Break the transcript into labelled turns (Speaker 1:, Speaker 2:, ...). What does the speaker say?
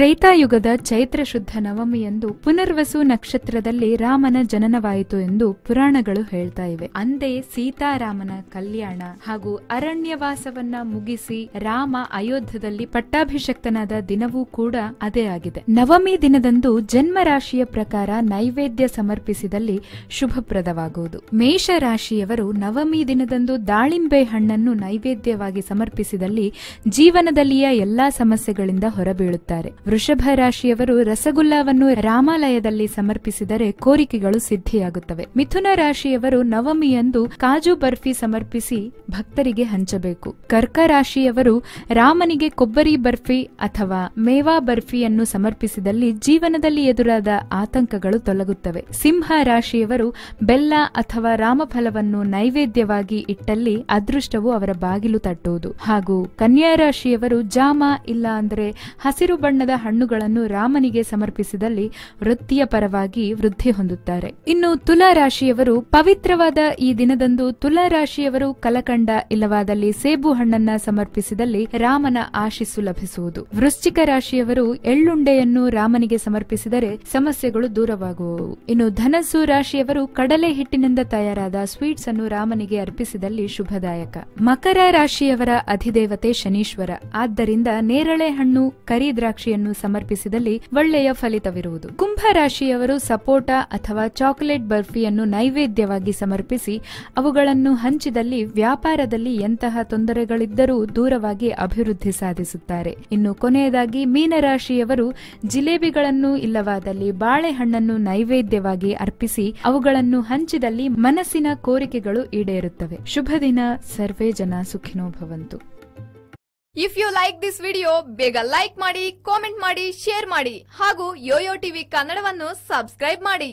Speaker 1: ತ್ರೇತಾಯುಗದ ಚೈತ್ರ ಶುದ್ಧ ನವಮಿಯಂದು ಪುನರ್ವಸು ನಕ್ಷತ್ರದಲ್ಲಿ ರಾಮನ ಜನನವಾಯಿತು ಎಂದು ಪುರಾಣಗಳು ಹೇಳ್ತಾ ಇವೆ. ಅಂದೇ ಸೀತಾರಾಮನ ಕಲ್ಯಾಣ ಹಾಗೂ ಅರಣ್ಯವಾಸವನ್ನ ಮುಗಿಸಿ ರಾಮ ಅಯೋಧ್ಯದಲ್ಲಿ ಪಟ್ಟಾಭಿಷಕ್ತನಾದ ದಿನವೂ ಕೂಡ ಅದೇ ಆಗಿದೆ. ನವಮಿ ದಿನದಂದು ಜನ್ಮ ರಾಶಿಯ ಪ್ರಕಾರ ನೈವೇದ್ಯ ಸಮರ್ಪಿಸಿದಲ್ಲಿ ಶುಭಪ್ರದವಾಗುವುದು. ಮೇಷ ರಾಶಿಯವರು ನವಮಿ ದಿನದಂದು ದಾಳಿಂಬೆ ಹಣ್ಣನ್ನು ನೈವೇದ್ಯವಾಗಿ ಸಮರ್ಪಿಸಿದಲ್ಲಿ ಜೀವನದಲ್ಲಿಯ ಎಲ್ಲಾ ಸಮಸ್ಯೆಗಳಿಂದ ಹೊರಬೀಳುತ್ತಾರೆ. ವೃಷಭ ರಾಶಿಯವರು ರಸಗುಲ್ಲಾವನ್ನು ರಾಮಾಲಯದಲ್ಲಿ ಸಮರ್ಪಿಸಿದರೆ ಕೋರಿಕೆಗಳು ಸಿದ್ಧಿಯಾಗುತ್ತವೆ. ಮಿಥುನ ರಾಶಿಯವರು ನವಮಿಯಂದು ಕಾಜು ಬರ್ಫಿ ಸಮರ್ಪಿಸಿ ಭಕ್ತರಿಗೆ ಹಂಚಬೇಕು. ಕರ್ಕ ರಾಶಿಯವರು ರಾಮನಿಗೆ ಕೊಬ್ಬರಿ ಬರ್ಫಿ ಅಥವಾ ಮೇವಾ ಬರ್ಫಿಯನ್ನು ಸಮರ್ಪಿಸಿದಲ್ಲಿ ಜೀವನದಲ್ಲಿ ಎದುರಾದ ಆತಂಕಗಳು ತೊಲಗುತ್ತವೆ. ಸಿಂಹ ರಾಶಿಯವರು ಬೆಲ್ಲ ಅಥವಾ ರಾಮಫಲವನ್ನು ನೈವೇದ್ಯವಾಗಿ ಇಟ್ಟಲ್ಲಿ ಅದೃಷ್ಟವು ಅವರ ಬಾಗಿಲು ತಟ್ಟುವುದು. ಹಾಗೂ ಕನ್ಯಾ ರಾಶಿಯವರು ಜಾಮ ಇಲ್ಲ ಅಂದ್ರೆ ಹಸಿರು ಬಣ್ಣದ ಹಣ್ಣುಗಳನ್ನು ರಾಮನಿಗೆ ಸಮರ್ಪಿಸಿದಲ್ಲಿ ವೃತ್ತಿಯ ಪರವಾಗಿ ವೃದ್ಧಿ ಹೊಂದುತ್ತಾರೆ. ಇನ್ನು ತುಲಾ ರಾಶಿಯವರು ಪವಿತ್ರವಾದ ಈ ದಿನದಂದು ತುಲಾ ರಾಶಿಯವರು ಕಲಕಂಡ ಇಲ್ಲವಾದಲ್ಲಿ ಸೇಬು ಹಣ್ಣನ್ನ ಸಮರ್ಪಿಸಿದಲ್ಲಿ ರಾಮನ ಆಶಿಸ್ಸು ಲಭಿಸುವುದು. ವೃಶ್ಚಿಕ ರಾಶಿಯವರು ಎಳ್ಳುಂಡೆಯನ್ನು ರಾಮನಿಗೆ ಸಮರ್ಪಿಸಿದರೆ ಸಮಸ್ಯೆಗಳು ದೂರವಾಗುವವು. ಇನ್ನು ಧನಸ್ಸು ರಾಶಿಯವರು ಕಡಲೆ ಹಿಟ್ಟಿನಿಂದ ತಯಾರಾದ ಸ್ವೀಟ್ಸ್ ಅನ್ನು ರಾಮನಿಗೆ ಅರ್ಪಿಸಿದಲ್ಲಿ ಶುಭದಾಯಕ. ಮಕರ ರಾಶಿಯವರ ಅಧಿದೇವತೆ ಶನೀಶ್ವರ. ಆದ್ದರಿಂದ ನೇರಳೆ ಹಣ್ಣು, ಕರಿ ದ್ರಾಕ್ಷಿಯನ್ನು ಸಮರ್ಪಿಸಿದಲ್ಲಿ ಒಳ್ಳೆಯ ಫಲಿತವಿರುವುದು. ಕುಂಭ ರಾಶಿಯವರು ಸಪೋಟ ಅಥವಾ ಚಾಕೊಲೇಟ್ ಬರ್ಫಿಯನ್ನು ನೈವೇದ್ಯವಾಗಿ ಸಮರ್ಪಿಸಿ, ಅವುಗಳನ್ನು ಹಂಚಿದಲ್ಲಿ ವ್ಯಾಪಾರದಲ್ಲಿ ಎಂತಹ ತೊಂದರೆಗಳಿದ್ದರೂ ದೂರವಾಗಿ ಅಭಿವೃದ್ಧಿ ಸಾಧಿಸುತ್ತಾರೆ. ಇನ್ನು ಕೊನೆಯದಾಗಿ, ಮೀನರಾಶಿಯವರು ಜಿಲೇಬಿಗಳನ್ನು ಇಲ್ಲವಾದಲ್ಲಿ ಬಾಳೆಹಣ್ಣನ್ನು ನೈವೇದ್ಯವಾಗಿ ಅರ್ಪಿಸಿ, ಅವುಗಳನ್ನು ಹಂಚಿದಲ್ಲಿ ಮನಸ್ಸಿನ ಕೋರಿಕೆಗಳು ಈಡೇರುತ್ತವೆ. ಶುಭ ದಿನ ಸರ್ವೇ ಜನ ಸುಖಿನೋ ಭವಂತು.
Speaker 2: if you like this video ಬೇಗ ಲೈಕ್ ಮಾಡಿ ಕಾಮೆಂಟ್ ಮಾಡಿ ಶೇರ್ ಮಾಡಿ ಹಾಗೂ ಯೋಯೋ ಟಿವಿ ಕನ್ನಡವನ್ನು ಸಬ್ಸ್ಕ್ರೈಬ್ ಮಾಡಿ